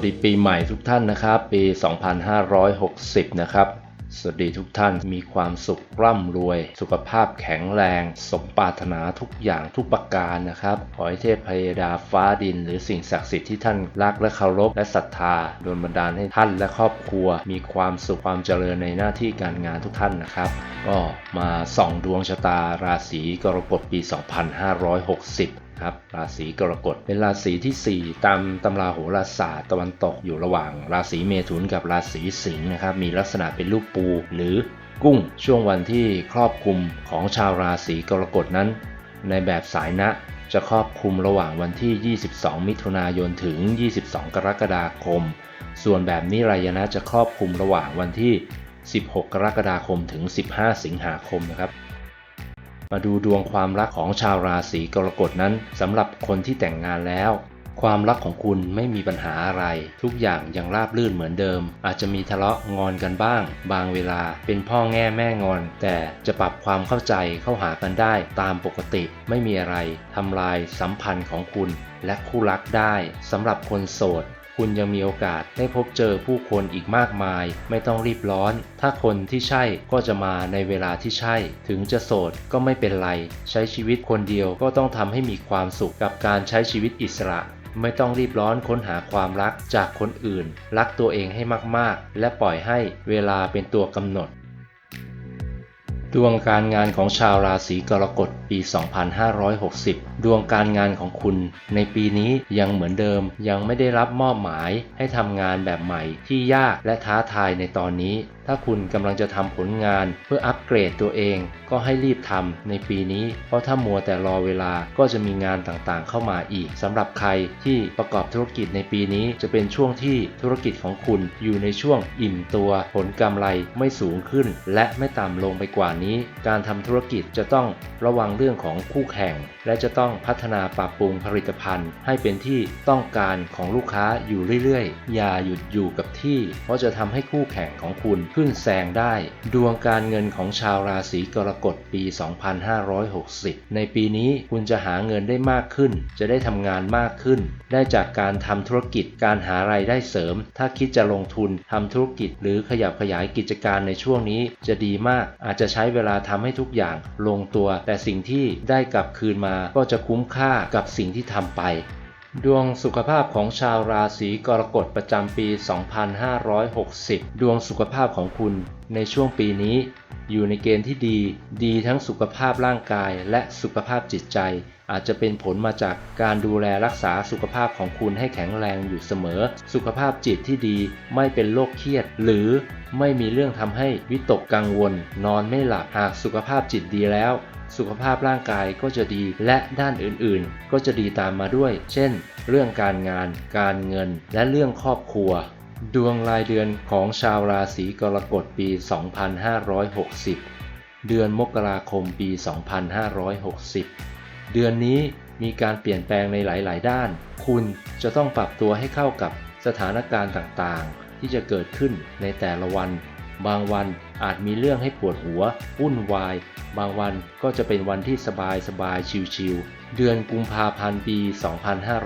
สดีปีใหม่ทุกท่านนะครับ ปี 2560 นะครับ สวัสดีทุกท่านมีความสุขร่ำรวย สุขภาพแข็งแรง สมปรารถนาทุกอย่างทุกประการนะครับ ขอให้เทพพยดาฟ้าดิน หรือสิ่งศักดิ์สิทธิ์ที่ท่านรักและเคารพและศรัทธาโดนบันดาลให้ท่านและครอบครัว มีความสุขความเจริญในหน้าที่การงานทุกท่านนะครับก็มาส่องดวงชะตาราศีกรกฎปี 2560 ครับราศีกรกฎเป็นราศีที่ 4 ตามตำราโหราศาสตร์ตะวันตกอยู่ระหว่าง ราศีเมถุนกับราศีสิงห์นะครับมีลักษณะเป็นรูปปู หรือกุ้งช่วงวันที่ครอบคลุมของชาวราศีกรกฎนั้น ในแบบสายนะจะครอบคลุมระหว่างวันที่ 22 มิถุนายนถึง 22 กรกฎาคม ส่วนแบบนิรายนะจะครอบคลุมระหว่างวันที่ 16 กรกฎาคมถึง 15 สิงหาคมนะครับ มาดูดวงความรักของชาวราศีกรกฎนั้นสำหรับคนที่แต่งงานแล้ว ความรักของคุณไม่มีปัญหาอะไร ทุกอย่างยังราบรื่นเหมือนเดิม อาจจะมีทะเลาะงอนกันบ้าง บางเวลาเป็นพ่อแง่แม่งอน แต่จะปรับความเข้าใจเข้าหากันได้ตามปกติไม่มีอะไรทำลายสัมพันธ์ของคุณและคู่รักได้สำหรับคนโสด คุณยังมีโอกาสได้พบเจอผู้คนอีกมากมาย ไม่ต้องรีบร้อน ถ้าคนที่ใช่ก็จะมาในเวลาที่ใช่ ถึงจะโสดก็ไม่เป็นไร ใช้ชีวิตคนเดียวก็ต้องทำให้มีความสุขกับการใช้ชีวิตอิสระ ไม่ต้องรีบร้อนค้นหาความรักจากคนอื่น รักตัวเองให้มากๆ และปล่อยให้เวลาเป็นตัวกำหนด ดวงการงานของชาวราศีกรกฎปี 2560 ดวงการงานของคุณ ในปีนี้ยังเหมือนเดิม ยังไม่ได้รับมอบหมายให้ทำงานแบบใหม่ที่ยากและท้าทายในตอนนี้ ถ้าคุณกำลังจะทำผลงานเพื่ออัปเกรดตัวเอง ก็ให้รีบทำในปีนี้ เพราะถ้ามัวแต่รอเวลาก็จะมีงานต่างๆ เข้ามาอีกสำหรับใครที่ประกอบธุรกิจในปีนี้ จะเป็นช่วงที่ธุรกิจของคุณอยู่ในช่วงอิ่มตัวผลกำไรไม่สูงขึ้น และไม่ต่ำลงไปกว่านี้ การทำธุรกิจจะต้องระวังเรื่องของคู่แข่ง และจะต้องพัฒนาปรับปรุงผลิตภัณฑ์ ให้เป็นที่ต้องการของลูกค้าอยู่เรื่อยๆ อย่าหยุดอยู่กับที่ เพราะจะทำให้คู่แข่งของคุณขึ้นแซงได้ ดวงการเงินของชาวราศีกรกฎปี 2560 ในปีนี้คุณจะหาเงินได้มากขึ้น จะได้ทำงานมากขึ้น ได้จากการทำธุรกิจการหารายได้เสริม ถ้าคิดจะลงทุนทำธุรกิจ หรือขยับขยายกิจการในช่วงนี้จะดีมาก อาจจะใช้เวลาทำให้ทุกอย่างลงตัว แต่สิ่งที่ได้กลับคืนมาก็จะคุ้มค่ากับสิ่งที่ทำไป ดวงสุขภาพของชาวราศีกรกฎประจำปี 2560 ดวงสุขภาพของคุณ ในช่วงปีนี้ อยู่ในเกณฑ์ที่ดี ดีทั้งสุขภาพร่างกายและสุขภาพจิตใจ อาจจะเป็นผลมาจากการดูแลรักษาสุขภาพของคุณให้แข็งแรงอยู่เสมอ สุขภาพจิตที่ดีไม่เป็นโรคเครียด หรือไม่มีเรื่องทำให้วิตกกังวล นอนไม่หลับหากสุขภาพจิตดีแล้วสุขภาพร่างกายก็จะดีและด้านอื่นๆ ก็จะดีตามมาด้วย เช่น เรื่องการงาน การเงิน และเรื่องครอบครัว ดวงรายเดือนของชาวราศีกรกฎปี 2560 เดือนมกราคมปี 2560 เดือนนี้มีการเปลี่ยนแปลงในหลาย ๆ ด้าน คุณจะต้องปรับตัวให้เข้ากับสถานการณ์ต่าง ๆ ที่จะเกิดขึ้นในแต่ละวัน บางวันอาจมีเรื่องให้ปวดหัววุ่นวาย บางวันก็จะเป็นวันที่สบายสบายชิวๆเดือนกุมภาพันธ์ปี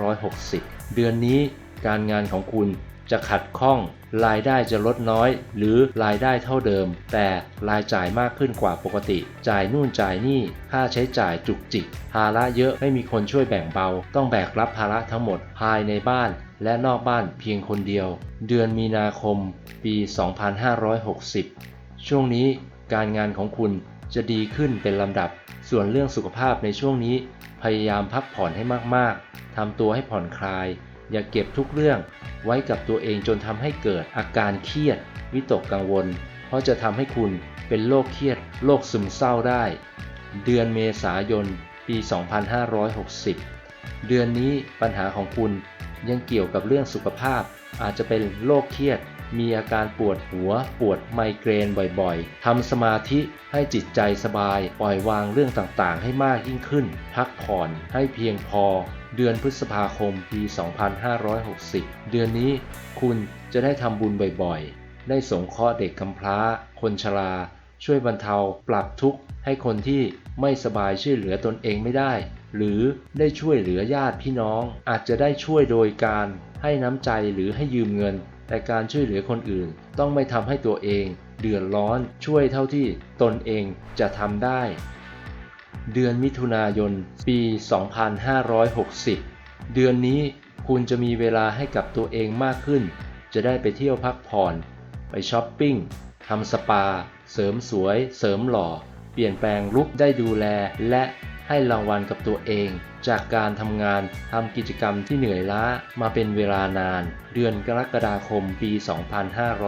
2560 เดือนนี้การงานของคุณ จะขัดข้อง รายได้จะลดน้อย หรือรายได้เท่าเดิม แต่รายจ่ายมากขึ้นกว่าปกติ จ่ายนู่นจ่ายนี่ ค่าใช้จ่ายจุกจิก ภาระเยอะไม่มีคนช่วยแบ่งเบา ต้องแบกรับภาระทั้งหมดภายในบ้าน และนอกบ้านเพียงคนเดียว เดือนมีนาคม ปี 2560 ช่วงนี้การงานของคุณจะดีขึ้นเป็นลำดับ ส่วนเรื่องสุขภาพในช่วงนี้ พยายามพักผ่อนให้มากๆทำตัวให้ผ่อนคลาย อย่าเก็บทุกเรื่องไว้กับตัวเองจนทำให้เกิดอาการเครียด วิตกกังวล เพราะจะทำให้คุณเป็นโรคเครียดโรคซึมเศร้าได้ เดือนเมษายน ปี 2560 เดือนนี้ปัญหาของคุณยังเกี่ยวกับเรื่องสุขภาพ อาจจะเป็นโรคเครียด มีอาการปวดหัว ปวดไมเกรนบ่อยๆทำสมาธิให้จิตใจสบาย ปล่อยวางเรื่องต่างๆ ให้มากยิ่งขึ้น พักผ่อนให้เพียงพอ เดือนพฤษภาคมปี 2560 เดือนนี้คุณจะได้ทำบุญบ่อยๆ ได้สงเคราะห์เด็กกำพร้า คนชรา ช่วยบรรเทาปรับทุกข์ให้คนที่ไม่สบายช่วยเหลือตนเองไม่ได้ หรือได้ช่วยเหลือญาติพี่น้อง อาจจะได้ช่วยโดยการให้น้ำใจหรือให้ยืมเงิน แต่การช่วยเหลือคนอื่น ต้องไม่ทำให้ตัวเอง เดือดร้อนช่วยเท่าที่ตนเองจะทำได้ เดือนมิถุนายน ปี 2560 เดือนนี้คุณจะมีเวลาให้กับตัวเองมากขึ้น จะได้ไปเที่ยวพักผ่อน ไปช้อปปิ้ง ทำสปา เสริมสวย เสริมหล่อ เปลี่ยนแปลงลุคได้ดูแล และให้รางวัลกับตัวเอง จากการทำงานทำกิจกรรมที่เหนื่อยล้ามาเป็นเวลานาน เดือนกรกฎาคมปี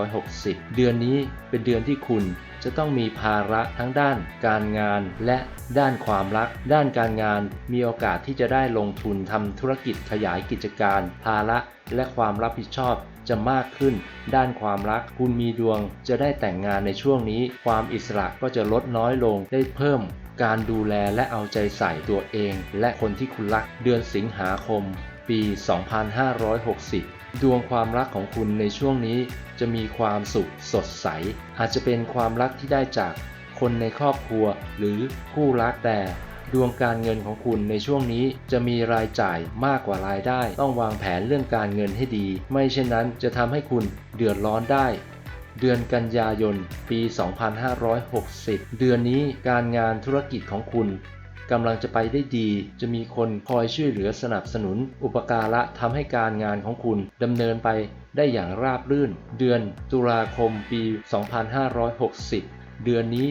2560 เดือนนี้เป็นเดือนที่คุณ จะต้องมีภาระทั้งด้านการงานและด้านความรัก ด้านการงานมีโอกาสที่จะได้ลงทุนทำธุรกิจขยายกิจการ ภาระและความรับผิดชอบจะมากขึ้น ด้านความรัก คุณมีดวงจะได้แต่งงานในช่วงนี้ ความอิสระก็จะลดน้อยลงได้เพิ่มการดูแลและเอาใจใส่ตัวเอง และคนที่คุณรักเดือนสิงหาคม ปี 2560 ดวงความรักของคุณในช่วงนี้จะมีความสุขสดใส อาจจะเป็นความรักที่ได้จากคนในครอบครัวหรือคู่รักแต่ดวงการเงินของคุณในช่วงนี้จะมีรายจ่ายมากกว่ารายได้ ต้องวางแผนเรื่องการเงินให้ดี ไม่เช่นนั้นจะทำให้คุณเดือดร้อนได้ เดือนกันยายน ปี 2560 เดือนนี้การงานธุรกิจของคุณ กำลังจะไปได้ดี จะมีคนคอยช่วยเหลือสนับสนุน อุปการะทำให้การงานของคุณดำเนินไปได้อย่างราบรื่น เดือนตุลาคมปี 2560 เดือนนี้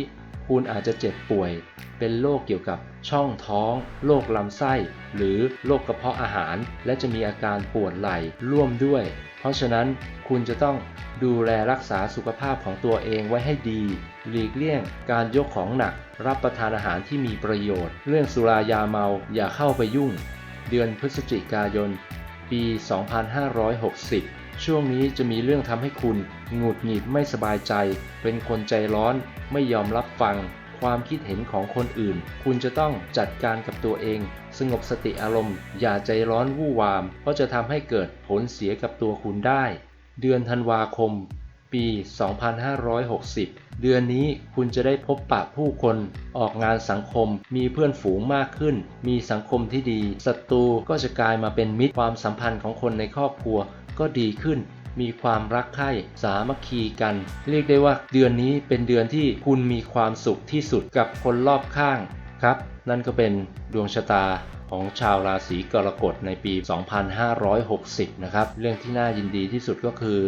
คุณอาจจะเจ็บป่วย เป็นโรคเกี่ยวกับช่องท้อง โรคลำไส้ หรือโรคกระเพาะอาหาร และจะมีอาการปวดไหล่ร่วมด้วย เพราะฉะนั้นคุณจะต้องดูแลรักษาสุขภาพของตัวเองไว้ให้ดี หลีกเลี่ยงการยกของหนัก รับประทานอาหารที่มีประโยชน์ เรื่องสุรายาเมาอย่าเข้าไปยุ่ง เดือนพฤศจิกายน ปี 2560 ช่วงนี้จะมีเรื่องทำให้คุณหงุดหงิดไม่สบายใจ เป็นคนใจร้อนไม่ยอมรับฟัง ความคิดเห็นของคนอื่น คุณจะต้องจัดการกับตัวเอง สงบสติอารมณ์ อย่าใจร้อนวู่วาม เพราะจะทำให้เกิดผลเสียกับตัวคุณได้ เดือนธันวาคม ปี 2560 เดือนนี้คุณจะได้พบปะผู้คน ออกงานสังคม มีเพื่อนฝูงมากขึ้น มีสังคมที่ดีศัตรูก็จะกลายมาเป็นมิตรความสัมพันธ์ของคนในครอบครัว ก็ดีขึ้น มีความรักใคร่สามัคคีกัน เรียกได้ว่าเดือนนี้เป็นเดือนที่คุณมีความสุขที่สุดกับคนรอบข้างครับ นั่นก็เป็นดวงชะตาของชาวราศีกรกฎในปี 2560 นะครับ เรื่องที่น่ายินดีที่สุดก็คือ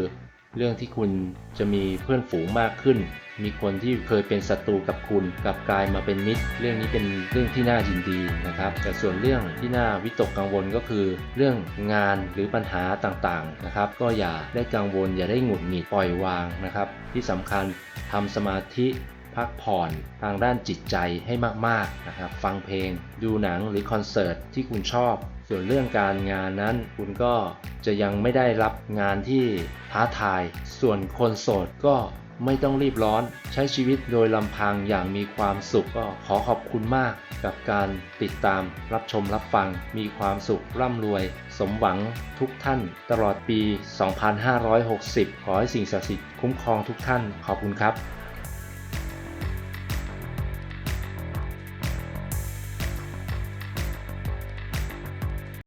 เรื่องที่คุณจะมีเพื่อนฝูงมากขึ้น มีคนที่เคยเป็นศัตรูกับคุณกลับกลายมาเป็นมิตร เรื่องนี้เป็นเรื่องที่น่ายินดีนะครับ แต่ส่วนเรื่องที่น่าวิตกกังวลก็คือ เรื่องงานหรือปัญหาต่างๆนะครับ ก็อย่าได้กังวลอย่าได้หงุดหงิดปล่อยวางนะครับ ที่สำคัญทำสมาธิพักผ่อนทางด้านจิตใจให้มากๆนะครับ ฟังเพลง ดูหนังหรือคอนเสิร์ตที่คุณชอบ ส่วนเรื่องการงานนั้นคุณก็จะยังไม่ได้รับงานที่ท้าทาย ส่วนคนโสดก็ ไม่ต้องรีบร้อนใช้ชีวิตโดยลำพังอย่างมีความสุขก็ขอขอบคุณมาก กับการติดตามรับชมรับฟัง มีความสุขร่ำรวย สมหวังทุกท่าน ตลอดปี 2560 ขอให้สิ่งศักดิ์สิทธิ์คุ้มครองทุกท่าน ขอบคุณครับ